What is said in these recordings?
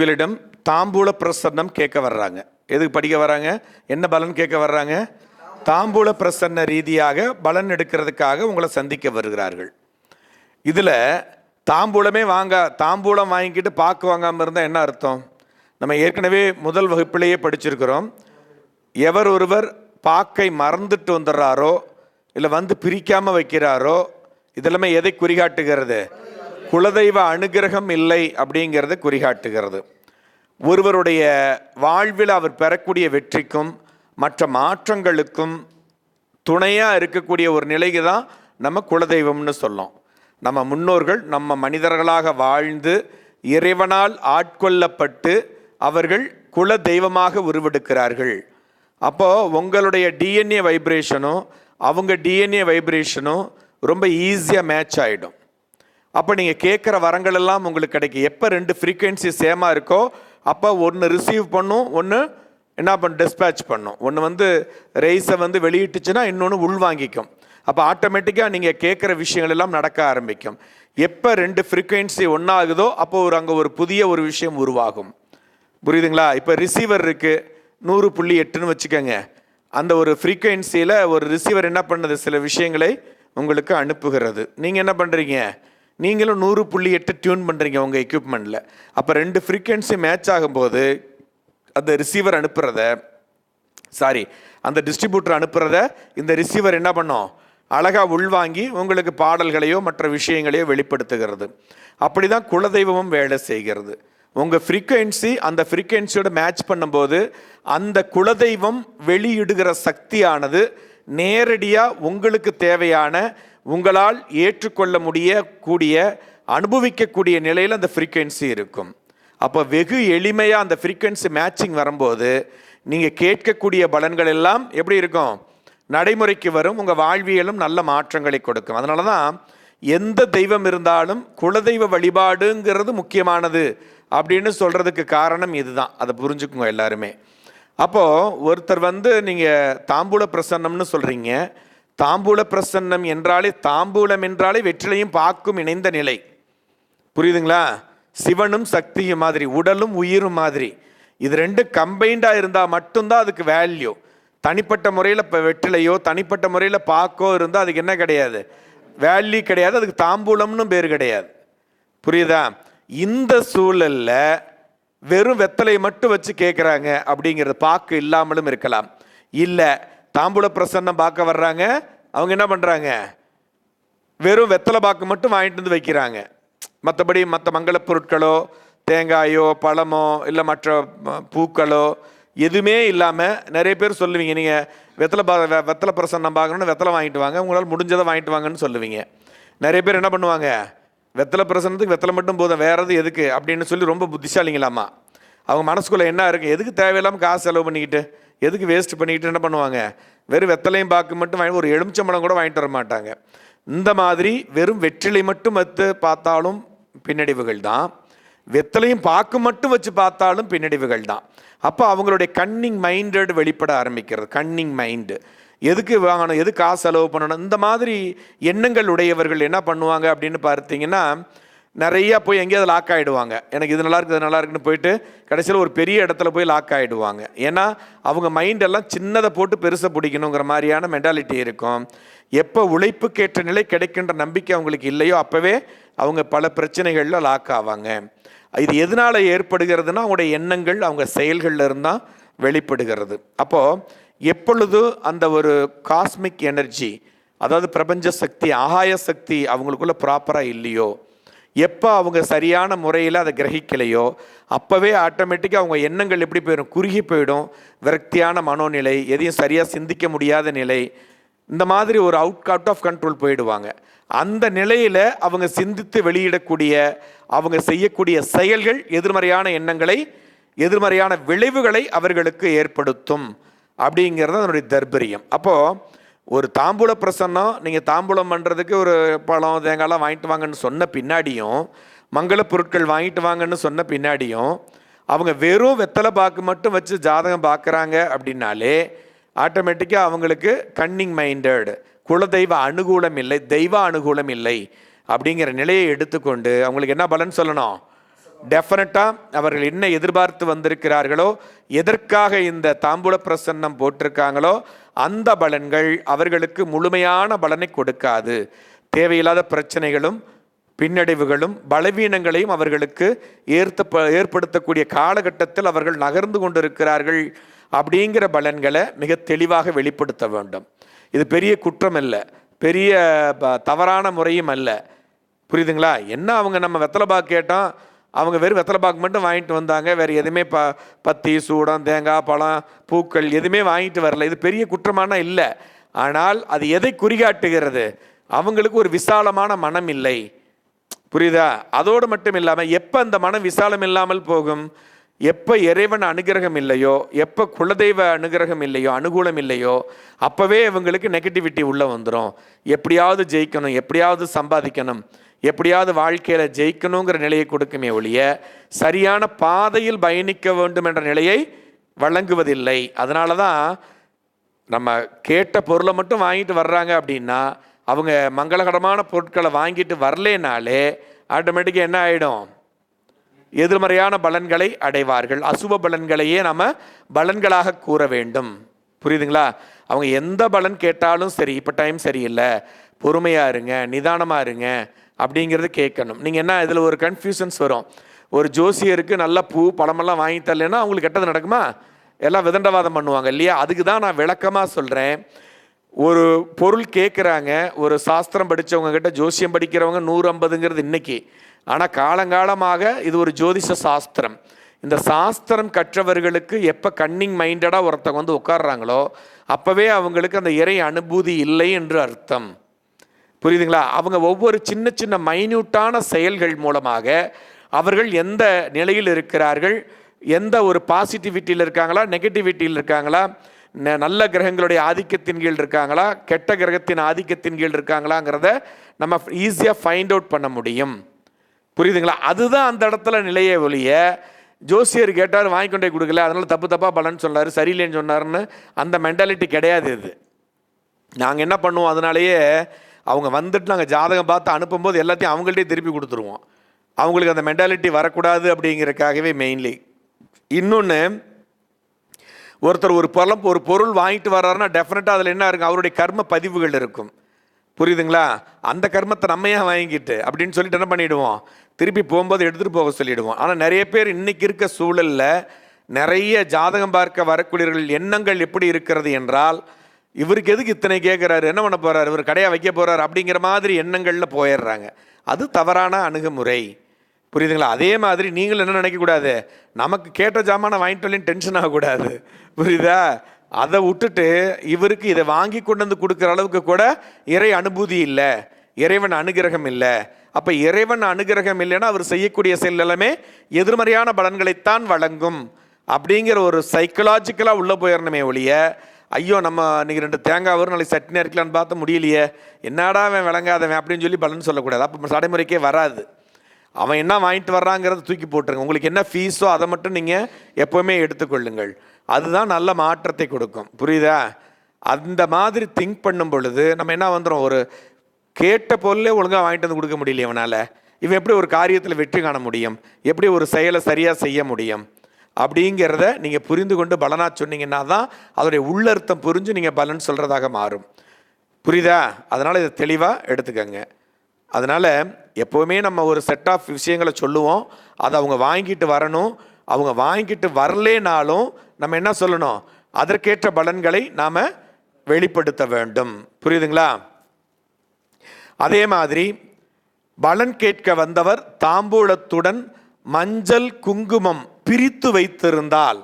உங்களிடம் தாம்பூல பிரசன்னம் கேட்க வர்றாங்க. எதுக்கு படிக்க வர்றாங்க? என்ன பலன் கேட்க வர்றாங்க? தாம்பூல பிரசன்ன ரீதியாக பலன் எடுக்கிறதுக்காக உங்களை சந்திக்க வருகிறார்கள். இதில் தாம்பூலமே வாங்க தாம்பூலம் வாங்கிக்கிட்டு பாக்கு வாங்காமல் இருந்தால் என்ன அர்த்தம்? நம்ம ஏற்கனவே முதல் வகுப்பிலேயே படிச்சிருக்கிறோம். எவர் ஒருவர் பாக்கை மறந்துட்டு வந்துடுறாரோ இல்லை வந்து பிரிக்காமல் வைக்கிறாரோ இதெல்லாமே எதை குறிகாட்டுகிறது? குலதெய்வ அனுகிரகம் இல்லை அப்படிங்கிறத குறிகாட்டுகிறது. ஒருவருடைய வாழ்வில் அவர் பெறக்கூடிய வெற்றிக்கும் மற்ற மாற்றங்களுக்கும் துணையாக இருக்கக்கூடிய ஒரு நிலைக்கு தான் நம்ம குலதெய்வம்னு சொல்லோம் நம்ம முன்னோர்கள் நம்ம மனிதர்களாக வாழ்ந்து இறைவனால் ஆட்கொள்ளப்பட்டு அவர்கள் குல தெய்வமாக உருவெடுக்கிறார்கள். அப்போது உங்களுடைய டிஎன்ஏ வைப்ரேஷனும் அவங்க டிஎன்ஏ வைப்ரேஷனும் ரொம்ப ஈஸியாக மேட்ச் ஆகிடும் அப்போ நீங்கள் கேட்குற வரங்கள் எல்லாம் உங்களுக்கு கிடைக்கும். எப்போ ரெண்டு ஃப்ரீக்குவென்சி சேமாக இருக்கோ அப்போ ஒன்று ரிசீவ் பண்ணும் ஒன்று என்ன பண்ண டிஸ்பேட்ச் பண்ணும். ஒன்று வந்து ரைஸை வந்து வெளியிட்டுச்சுன்னா இன்னொன்று உள்வாங்கிக்கும் அப்போ ஆட்டோமேட்டிக்காக நீங்கள் கேட்குற விஷயங்கள் எல்லாம் நடக்க ஆரம்பிக்கும். எப்போ ரெண்டு ஃப்ரீக்குவென்சி ஒன்றாகுதோ அப்போ ஒரு அங்கே ஒரு புதிய ஒரு விஷயம் உருவாகும். புரியுதுங்களா? இப்போ ரிசீவர் இருக்குது நூறு புள்ளி எட்டுன்னு வச்சுக்கோங்க. அந்த ஒரு ஃப்ரீக்குவென்சியில் ஒரு ரிசீவர் என்ன பண்ணுது? சில விஷயங்களை உங்களுக்கு அனுப்புகிறது. நீங்கள் என்ன பண்ணுறீங்க நீங்களும் நூறு புள்ளி எட்டு டியூன் பண்ணுறீங்க உங்கள் எக்யூப்மெண்ட்டில் அப்போ ரெண்டு ஃப்ரீக்வன்சி மேட்ச் ஆகும்போது அந்த ரிசீவர் அனுப்புகிறத சாரி அந்த டிஸ்ட்ரிபியூட்டர் அனுப்புகிறத இந்த ரிசீவர் என்ன பண்ணோம்? அழகாக உள்வாங்கி உங்களுக்கு பாடல்களையோ மற்ற விஷயங்களையோ வெளிப்படுத்துகிறது. அப்படி தான் குலதெய்வமும் வேலை செய்கிறது. உங்கள் ஃப்ரீக்வன்சி அந்த ஃப்ரீக்வன்சியோட மேட்ச் பண்ணும்போது அந்த குலதெய்வம் வெளியிடுகிற சக்தியானது நேரடியாக உங்களுக்கு தேவையான உங்களால் ஏற்றுக்கொள்ள முடிய கூடிய அனுபவிக்கக்கூடிய நிலையில் அந்த ஃப்ரீக்வன்சி இருக்கும். அப்போ வெகு எளிமையாக அந்த ஃப்ரீக்வன்சி மேட்சிங் வரும்போது நீங்கள் கேட்கக்கூடிய பலன்கள் எல்லாம் எப்படி இருக்கும்? நடைமுறைக்கு வரும் உங்கள் வாழ்வியலும் நல்ல மாற்றங்களை கொடுக்கும். அதனால தான் எந்த தெய்வம் இருந்தாலும் குலதெய்வ வழிபாடுங்கிறது முக்கியமானது அப்படின்னு சொல்கிறதுக்கு காரணம் இதுதான். அதை புரிஞ்சுக்குங்க எல்லாருமே. அப்போது ஒருத்தர் வந்து நீங்கள் தாம்பூல பிரசன்னம்னு சொல்கிறீங்க தாம்பூல பிரசன்னம் என்றாலே தாம்பூலம் என்றாலே வெற்றிலையும் பாக்கும் இணைந்த நிலை. புரியுதுங்களா? சிவனும் சக்தியும் மாதிரி உடலும் உயிரும் மாதிரி. இது ரெண்டும் கம்பைண்டாக இருந்தால் மட்டும்தான் அதுக்கு வேல்யூ தனிப்பட்ட முறையில் இப்போ வெற்றிலையோ தனிப்பட்ட முறையில் பாக்கோ இருந்தால் அதுக்கு என்ன கிடையாது? வேல்யூ கிடையாது அதுக்கு தாம்பூலம்னு பேர் கிடையாது. புரியுதா? இந்த சூழலில் வெறும் வெத்தலை மட்டும் வச்சு கேட்குறாங்க அப்படிங்கிறது பாக்கு இல்லாமலும் இருக்கலாம். இல்லை தாம்பூல பிரசன்னம் பார்க்க வர்றாங்க. அவங்க என்ன பண்ணுறாங்க வெறும் வெத்தலை பாக்கு மட்டும் வாங்கிட்டு வந்து வைக்கிறாங்க. மற்றபடி மற்ற மங்களப் பொருட்களோ தேங்காயோ பழமோ இல்லை மற்ற பூக்களோ எதுவுமே இல்லாமல் நிறைய பேர் சொல்லுவீங்க. நீங்கள் வெத்தலை பா வெத்தலை பிரசன்னம் பார்க்கணுன்னு வெத்தலை வாங்கிட்டு வாங்க. உங்களால் முடிஞ்சதை வாங்கிட்டு வாங்கன்னு சொல்லுவீங்க. நிறைய பேர் என்ன பண்ணுவாங்க? வெத்தலை பிரசன்னத்துக்கு வெத்தலை மட்டும் போதும். வேறு எது எதுக்கு? அப்படின்னு சொல்லி ரொம்ப புத்திசாலிங்களாமா. அவங்க மனசுக்குள்ளே என்ன இருக்குது எதுக்கு தேவையில்லாமல் காசு செலவு பண்ணிக்கிட்டு? எதுக்கு வேஸ்ட் பண்ணிக்கிட்டு என்ன பண்ணுவாங்க? வெறும் வெத்தலையும் பாக்கு மட்டும் வாங்கி ஒரு எலுமிச்சம்பழம் கூட வாங்கிட்டு வர மாட்டாங்க இந்த மாதிரி வெறும் வெற்றிலை மட்டும் வைத்து பார்த்தாலும் பின்னடைவுகள் தான். வெத்தலையும் பாக்கு மட்டும் வச்சு பார்த்தாலும் பின்னடைவுகள் தான். அப்போ அவங்களுடைய கன்னிங் மைண்டட் வெளிப்பட ஆரம்பிக்கிறது. கன்னிங் மைண்டு எதுக்கு வாங்கணும்? எது காசு செலவு பண்ணணும்? இந்த மாதிரி எண்ணங்கள் உடையவர்கள் என்ன பண்ணுவாங்க அப்படின்னு பார்த்தீங்கன்னா நிறையா போய் எங்கேயாவது லாக் ஆகிடுவாங்க எனக்கு இது நல்லா இருக்குது இது நல்லா இருக்குன்னு போயிட்டு கடைசியில் ஒரு பெரிய இடத்துல போய் லாக் ஆகிடுவாங்க ஏன்னா அவங்க மைண்ட் எல்லாம் சின்னதை போட்டு பெருசை பிடிக்கணுங்கிற மாதிரியான மென்டாலிட்டி இருக்கும். எப்போ உழைப்புக்கேற்ற நிலை கிடைக்கின்ற நம்பிக்கை அவங்களுக்கு இல்லையோ அப்போவே அவங்க பல பிரச்சனைகளில் லாக் ஆவாங்க. இது எதனால் ஏற்படுகிறதுனா அவங்களுடைய எண்ணங்கள் அவங்க செயல்களில் இருந்தால் வெளிப்படுகிறது. அப்போது எப்பொழுது அந்த ஒரு காஸ்மிக் எனர்ஜி அதாவது பிரபஞ்ச சக்தி ஆகாய சக்தி அவங்களுக்குள்ள ப்ராப்பராக இல்லையோ எப்போ அவங்க சரியான முறையில் அதை கிரகிக்கலையோ அப்போவே ஆட்டோமேட்டிக்காக அவங்க எண்ணங்கள் எப்படி போயிடும்? குறுகி போயிடும். விரக்தியான மனோநிலை எதையும் சரியாக சிந்திக்க முடியாத நிலை இந்த மாதிரி ஒரு அவுட் அவுட் ஆஃப் கண்ட்ரோல் போயிடுவாங்க. அந்த நிலையில் அவங்க சிந்தித்து வெளியிடக்கூடிய அவங்க செய்யக்கூடிய செயல்கள் எதிர்மறையான எண்ணங்களை எதிர்மறையான விளைவுகளை அவர்களுக்கு ஏற்படுத்தும். அப்படிங்கிறது அதனுடைய தர்பரியம் அப்போது ஒரு தாம்பூல பிரசன்னம் நீங்கள் தாம்பூலம் பண்ணுறதுக்கு ஒரு பழம் தேங்காய்லாம் வாங்கிட்டு வாங்கன்னு சொன்ன பின்னாடியும் மங்களப் பொருட்கள் வாங்கிட்டு வாங்கன்னு சொன்ன பின்னாடியும் அவங்க வெறும் வெத்தலை பாக்கு மட்டும் வச்சு ஜாதகம் பார்க்குறாங்க அப்படின்னாலே ஆட்டோமேட்டிக்காக அவங்களுக்கு கன்னிங் மைண்டட் குலதெய்வ அனுகூலம் இல்லை தெய்வ அனுகூலம் இல்லை அப்படிங்கிற நிலையை எடுத்துக்கொண்டு அவங்களுக்கு என்ன பலன் சொல்லணும்? டெஃபினட்டாக அவர்கள் என்ன எதிர்பார்த்து வந்திருக்கிறார்களோ எதற்காக இந்த தாம்பூல பிரசன்னம் போட்டிருக்காங்களோ அந்த பலன்கள் அவர்களுக்கு முழுமையான பலனை கொடுக்காது. தேவையில்லாத பிரச்சனைகளும் பின்னடைவுகளும் பலவீனங்களையும் அவர்களுக்கு ஏற்ப ஏற்படுத்தக்கூடிய காலகட்டத்தில் அவர்கள் நகர்ந்து கொண்டிருக்கிறார்கள் அப்படிங்கிற பலன்களை மிக தெளிவாக வெளிப்படுத்த வேண்டும். இது பெரிய குற்றம் அல்ல. பெரிய ப- தவறான முறையும் அல்ல. புரியுதுங்களா? என்ன அவங்க நம்ம வெத்தலைபாக்கு கேட்டோம் அவங்க வெறும் வெத்தலைபாக்கு மட்டும் வாங்கிட்டு வந்தாங்க. வேறு எதுவுமே ப பத்தி சூடம் தேங்காய் பழம் பூக்கள் எதுவுமே வாங்கிட்டு வரல. இது பெரிய குற்றமான இல்லை. ஆனால் அது எதை குறிகாட்டுகிறது? அவங்களுக்கு ஒரு விசாலமான மனம் இல்லை. புரியுதா? அதோடு மட்டும் இல்லாமல் எப்போ அந்த மனம் விசாலம் இல்லாமல் போகும்? எப்போ இறைவன் அனுகிரகம் இல்லையோ? எப்போ குலதெய்வ அனுகிரகம் இல்லையோ? அனுகூலம் இல்லையோ? அப்போவே இவங்களுக்கு நெகட்டிவிட்டி உள்ளே வந்துடும் எப்படியாவது ஜெயிக்கணும் எப்படியாவது சம்பாதிக்கணும். எப்படியாவது வாழ்க்கையில் ஜெயிக்கணுங்கிற நிலையை கொடுக்குமே ஒழிய சரியான பாதையில் பயணிக்க வேண்டும் என்ற நிலையை வழங்குவதில்லை. அதனால தான் நம்ம கேட்ட பொருளை மட்டும் வாங்கிட்டு வர்றாங்க அப்படின்னா அவங்க மங்களகரமான பொருட்களை வாங்கிட்டு வரலேனாலே ஆட்டோமேட்டிக்காக என்ன ஆகிடும் எதிர்மறையான பலன்களை அடைவார்கள். அசுப பலன்களையே நம்ம பலன்களாக கூற வேண்டும். புரியுதுங்களா? அவங்க எந்த பலன் கேட்டாலும் சரி இப்போ டைம் சரியில்லை. பொறுமையாக இருங்க நிதானமாக இருங்க. அப்படிங்கிறது கேட்கணும். நீங்கள் என்ன இதில் ஒரு கன்ஃபியூஷன்ஸ் வரும். ஒரு ஜோசியருக்கு நல்ல பூ பழமெல்லாம் வாங்கி தரலைன்னா அவங்களுக்கு கெட்டது நடக்குமா? எல்லாம் விதண்டவாதம் பண்ணுவாங்க இல்லையா? அதுக்கு தான் நான் விளக்கமாக சொல்கிறேன் ஒரு பொருள் கேட்குறாங்க ஒரு சாஸ்திரம் படித்தவங்க கிட்ட ஜோசியம் படிக்கிறவங்க நூறு ஐம்பதுங்கிறது இன்னைக்கு. ஆனால் காலங்காலமாக இது ஒரு ஜோதிஷ சாஸ்திரம். இந்த சாஸ்திரம் கற்றவர்களுக்கு எப்போ கன்னிங் மைண்டடாக ஒருத்தவங்க வந்து உட்காடுறாங்களோ அப்போவே அவங்களுக்கு அந்த இறை அனுபூதி இல்லை என்று அர்த்தம். புரியுதுங்களா? அவங்க ஒவ்வொரு சின்ன சின்ன மைன்யூட்டான செயல்கள் மூலமாக அவர்கள் எந்த நிலையில் இருக்கிறார்கள்? எந்த ஒரு பாசிட்டிவிட்டியில் இருக்காங்களா? நெகட்டிவிட்டியில் இருக்காங்களா? ந- நல்ல கிரகங்களுடைய ஆதிக்கத்தின் கீழ் இருக்காங்களா? கெட்ட கிரகத்தின் ஆதிக்கத்தின் கீழ் இருக்காங்களாங்கிறத நம்ம ஈஸியாக ஃபைண்ட் அவுட் பண்ண முடியும். புரியுதுங்களா? அதுதான் அந்த இடத்துல நிலையை ஒழிய ஜோசியர் கேட்டார் வாங்கி கொண்டே கொடுக்கல. அதனால் தப்பு தப்பாக பலன்னு சொன்னார். சரியில்லைன்னு சொன்னார்னு அந்த மென்டாலிட்டி கிடையாது இது. நாங்கள் என்ன பண்ணுவோம்? அதனாலேயே அவங்க வந்துட்டு நாங்கள் ஜாதகம் பார்த்து அனுப்பும்போது எல்லாத்தையும் அவங்கள்ட்டே திருப்பி கொடுத்துருவோம். அவங்களுக்கு அந்த மென்டாலிட்டி வரக்கூடாது அப்படிங்கிறதுக்காகவே மெயின்லி இன்னொன்று ஒருத்தர் ஒரு பொருளம் ஒரு பொருள் வாங்கிட்டு வர்றாருன்னா டெஃபினட்டாக அதில் என்ன இருக்கும்? அவருடைய கர்ம பதிவுகள் இருக்கும். புரியுதுங்களா? அந்த கர்மத்தை நம்ம ஏன் வாங்கிட்டு? அப்படின்னு சொல்லிட்டு என்ன பண்ணிவிடுவோம் திருப்பி போகும்போது எடுத்துகிட்டு போக சொல்லிவிடுவோம் ஆனால் நிறைய பேர் இன்றைக்கி இருக்க சூழலில் நிறைய ஜாதகம் பார்க்க வரக்கூடியவர்கள் எண்ணங்கள் எப்படி இருக்கிறது என்றால் இவருக்கு எதுக்கு இத்தனை கேட்குறாரு என்ன பண்ண போகிறார் இவர் கடையாக வைக்க போகிறார் அப்படிங்கிற மாதிரி எண்ணங்களில் போயிடுறாங்க. அது தவறான அணுகுமுறை. புரியுதுங்களா? அதே மாதிரி நீங்களும் என்ன நினைக்கக்கூடாது நமக்கு கேட்ட ஜாமானை வாங்கிட்டு வரலைன்னு டென்ஷன் ஆகக்கூடாது புரியுதா? அதை விட்டுட்டு இவருக்கு இதை வாங்கி கொண்டு வந்து கொடுக்குற அளவுக்கு கூட இறை அனுபூதி இல்லை. இறைவன் அனுகிரகம் இல்லை. அப்போ இறைவன் அனுகிரகம் இல்லைன்னா அவர் செய்யக்கூடிய செயல் எல்லாமே எதிர்மறையான பலன்களைத்தான் வழங்கும். அப்படிங்கிற ஒரு சைக்கலாஜிக்கலாக உள்ளே போயிடணுமே ஒழிய ஐயோ நம்ம இன்றைக்கி ரெண்டு தேங்காய் வரும் நாளைக்கு சட்னி அரைக்கலான்னு பார்த்து முடியலையே. என்னடா அவன் விளங்காதவன் அப்படின்னு சொல்லி பலன் சொல்லக்கூடாது. அப்போ நடைமுறைக்கே வராது. அவன் என்ன வாங்கிட்டு வர்றாங்கிறத தூக்கி போட்டுருங்க. உங்களுக்கு என்ன ஃபீஸோ அதை மட்டும் நீங்கள் எப்போவுமே எடுத்துக்கொள்ளுங்கள். அதுதான் நல்ல மாற்றத்தை கொடுக்கும். புரியுதா? அந்த மாதிரி திங்க் பண்ணும் பொழுது நம்ம என்ன வந்துடும் ஒரு கேட்ட பொருளே ஒழுங்காக வாங்கிட்டு வந்து கொடுக்க முடியல இவனால். இவன் எப்படி ஒரு காரியத்தில் வெற்றி காண முடியும்? எப்படி ஒரு செயலை சரியாக செய்ய முடியும்? அப்படிங்கிறத நீங்கள் புரிந்து கொண்டு பலனாக சொன்னீங்கன்னா தான் அதோடைய உள்ளர்த்தம் புரிஞ்சு நீங்கள் பலன் சொல்கிறதாக மாறும். புரியுதா? அதனால் இதை தெளிவாக எடுத்துக்கங்க. அதனால் எப்போவுமே நம்ம ஒரு செட் ஆஃப் விஷயங்களை சொல்லுவோம். அதை அவங்க வாங்கிட்டு வரணும். அவங்க வாங்கிட்டு வரலேனாலும் நம்ம என்ன சொல்லணும்? அதற்கேற்ற பலன்களை நாம் வெளிப்படுத்த வேண்டும். புரியுதுங்களா? அதே மாதிரி பலன் கேட்க வந்தவர் தாம்பூலத்துடன் மஞ்சள் குங்குமம் பிரித்து வைத்திருந்தால்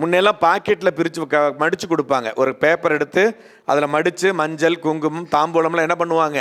முன்னெல்லாம் பாக்கெட்டில் பிரித்து க மடித்து கொடுப்பாங்க. ஒரு பேப்பர் எடுத்து அதில் மடித்து மஞ்சள் குங்குமம் தாம்பூலம்லாம் என்ன பண்ணுவாங்க?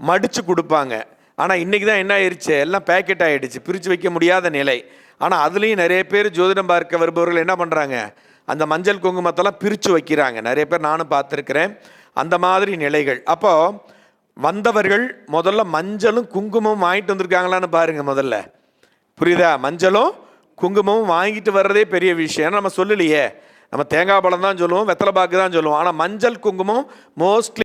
மடித்து கொடுப்பாங்க. ஆனால் இன்றைக்கி தான் என்ன ஆயிடுச்சு எல்லாம் பேக்கெட் ஆகிடுச்சு பிரித்து வைக்க முடியாத நிலை. ஆனால் அதுலேயும் நிறைய பேர் ஜோதிடம் பார்க்க வருபவர்கள் என்ன பண்ணுறாங்க அந்த மஞ்சள் குங்குமத்தெல்லாம் பிரித்து வைக்கிறாங்க. நிறைய பேர் நானும் பார்த்துருக்கிறேன். அந்த மாதிரி நிலைகள். அப்போது வந்தவர்கள் முதல்ல மஞ்சளும் குங்குமமும் வாங்கிட்டு வந்திருக்காங்களான்னு பாருங்கள் முதல்ல. புரியுதா? மஞ்சளும் குங்குமமும் வாங்கிட்டு வர்றதே பெரிய விஷயம். ஏன்னா நம்ம சொல்லலையே. நம்ம தேங்காய் பழம் தான் சொல்லுவோம் வெத்தலை பாக்கு தான் சொல்லுவோம். ஆனால் மஞ்சள் குங்குமம் மோஸ்ட்லி